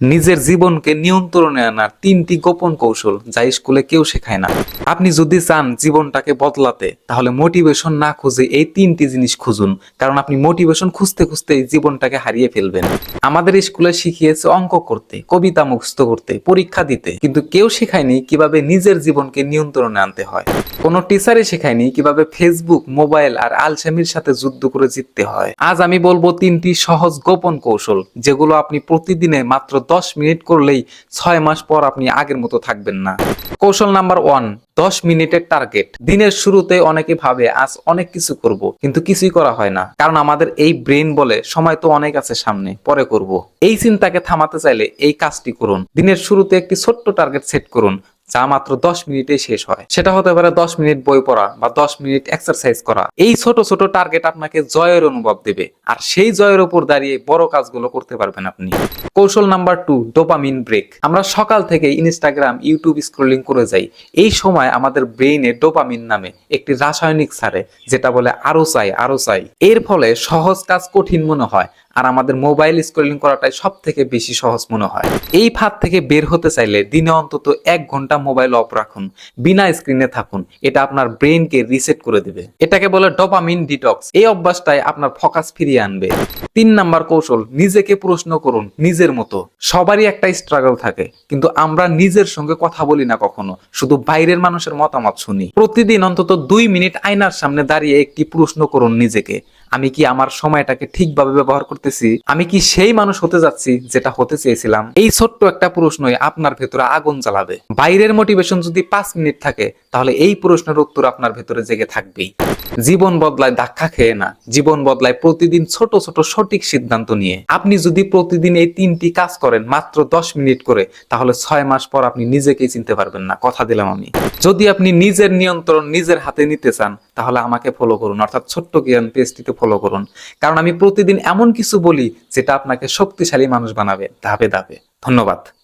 নিজের জীবনকে নিয়ন্ত্রণে আনার তিনটি গোপন কৌশল যা স্কুলে কেউ শেখায় না। আপনি যদি চান জীবনটাকে বদলাতে, তাহলে মোটিভেশন না খুঁজে এই তিনটি জিনিস খুঁজুন, কারণ আপনি মোটিভেশন খুঁজতে খুঁজতে এই জীবনটাকে হারিয়ে ফেলবেন। আমাদের স্কুলে শিখিয়েছে অঙ্ক করতে, কবিতা মুখস্থ করতে, পরীক্ষা দিতে, কিন্তু কেউ শেখায়নি কীভাবে নিজের জীবনকে নিয়ন্ত্রণে আনতে হয়। কোনো টিচারই শেখায়নি কীভাবে ফেসবুক মোবাইল আর আলসামির সাথে যুদ্ধ করে জিততে হয়। আজ আমি বলব তিনটি সহজ গোপন কৌশল, যেগুলো আপনি প্রতিদিনে মাত্র দশ মিনিট করলেই ছয় মাস পর আপনি আগের মতো থাকবেন না। কৌশল নাম্বার ওয়ান দশ মিনিটের টার্গেট দিনের শুরুতে অনেকে ভাবে, আজ অনেক কিছু করব। কিন্তু কিছুই করা হয় না। কারণ আমাদের এই ব্রেন বলে, সময় তো অনেক আছে সামনে, পরে করব। এই চিন্তাকে থামাতে চাইলে এই কাজটি করুন। দিনের শুরুতে একটি ছোট্ট টার্গেট সেট করুন। যা মাত্র দশ মিনিটে শেষ হয়। সেটা হতে পারে দশ মিনিট বই পড়া বা দশ মিনিট এক্সারসাইজ করা। এই ছোট ছোট টার্গেট আপনাকে জয়ের অনুভব দেবে। আর সেই জয়ের উপর দাঁড়িয়ে বড় কাজগুলো করতে পারবেন আপনি। কৌশল নাম্বার টু ডোপামিন ব্রেক আমরা সকাল থেকে ইনস্টাগ্রাম ইউটিউব স্ক্রোলিং করে যাই। এই সময় আমাদের ব্রেইনে ডোপামিন নামে একটি রাসায়নিক সারে, যেটা বলে আরও চাই আরও চাই। এর ফলে সহজ কাজ কঠিন মনে হয়। আর আমাদের মোবাইল স্ক্রলিং করাটাই সব থেকে বেশি সহজ মনে হয়। এই ফাঁদ থেকে বের হতে চাইলে দিনে অন্তত এক ঘণ্টা মোবাইল অফ রাখুন, বিনা স্ক্রিনে থাকুন। এটা আপনার ব্রেনকে রিসেট করে দেবে। এটাকে বলে ডোপামিন ডিটক্স এই অভ্যাসটাই আপনার ফোকাস ফিরিয়ে আনবে। তিন নাম্বার কৌশল, নিজেকে প্রশ্ন করুন, নিজের মতো। সবারই একটা স্ট্রাগল থাকে, কিন্তু আমরা নিজের সঙ্গে কথা বলি না কখনো। শুধু বাইরের মানুষের মতামত শুনি। প্রতিদিন অন্তত দুই মিনিট আয়নার সামনে দাঁড়িয়ে একটি প্রশ্ন করুন নিজেকে। আমি কি আমার সময়টাকে ঠিকভাবে ব্যবহার করতেছি? আমি কি সেই মানুষ হতে যাচ্ছি যেটা হতে চেয়েছিলাম? এই ছোট্ট একটা প্রশ্নই আপনার ভেতরে আগুন জ্বালাবে। বাইরের মোটিভেশন যদি পাঁচ মিনিট থাকে, তাহলে এই প্রশ্নের উত্তর আপনার ভেতরে জেগে থাকবেই। জীবন বদলায় ধাক্কা খেয়ে না। জীবন বদলায় প্রতিদিন ছোট ছোট সঠিক সিদ্ধান্ত নিয়ে। আপনি যদি প্রতিদিন এই তিনটি কাজ করেন মাত্র দশ মিনিট করে, তাহলে ছয় মাস পর আপনি নিজেকেই চিনতে পারবেন না। কথা দিলাম আমি। যদি আপনি নিজের নিয়ন্ত্রণ নিজের হাতে নিতে চান, তাহলে আমাকে ফলো করুন। অর্থাৎ ছোট্ট জ্ঞান পেজটিতে ফলো করুন। কারণ আমি প্রতিদিন এমন কিছু বলি, যেটা আপনাকে শক্তিশালী মানুষ বানাবে, ধাপে ধাপে। ধন্যবাদ।